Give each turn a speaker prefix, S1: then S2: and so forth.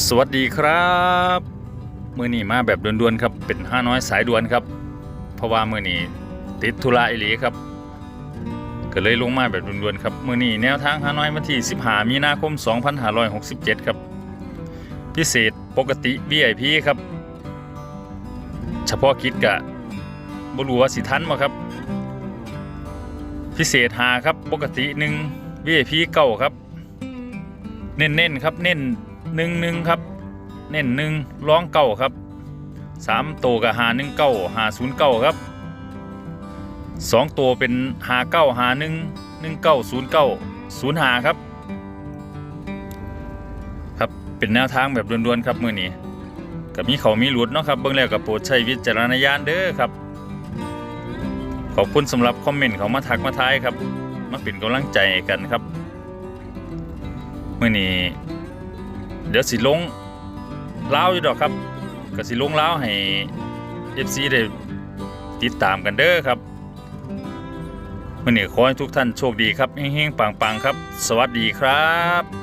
S1: สวัสดีครับมือนี้มาแบบด่วนๆครับเป็นห้าน้อยสายด่วนครับ เพราะว่ามือนี้ติดธุระอิหลีครับก็เลยลงมาแบบด่วนๆครับมือนี้แนวทางห้าน้อยวันที่15มีนาคม 2567 ครับ พิเศษปกติ VIP ครับ เฉพาะคิดกะบรูวสิทันมาครับ พิเศษหาครับปกติหนึ่ง VIP เก้าครับ เน้นๆครับเน้น หนึ่งหนึ่งครับ เน้นหนึ่งร้องเก้าครับสามตัวกับหาหนึ่งเก้าหาศูนย์เก้าครับสองตัวเป็นหาเก้าหาหนึ่งหนึ่งเก้าศูนย์เก้าศูนย์หาครับ ครับเป็นแนวทางแบบด่วนๆครับมือนี้กับมีเขามีหลุดเนาะครับเบื้องแรกกับโปรดใช้วิจารณญาณเด้อครับ ขอบคุณสำหรับคอมเมนต์เขามาทักมาทายครับ มาเป็นกำลังใจกันครับมื่อนี้ เดี๋ยวสิลงเล้าอยู่ดอกครับก็สิลงเล้าให้ FC ได้ติดตามกันเด้อครับวันนี้ขอให้ทุกท่านโชคดีครับเฮงๆปังๆครับ สวัสดีครับ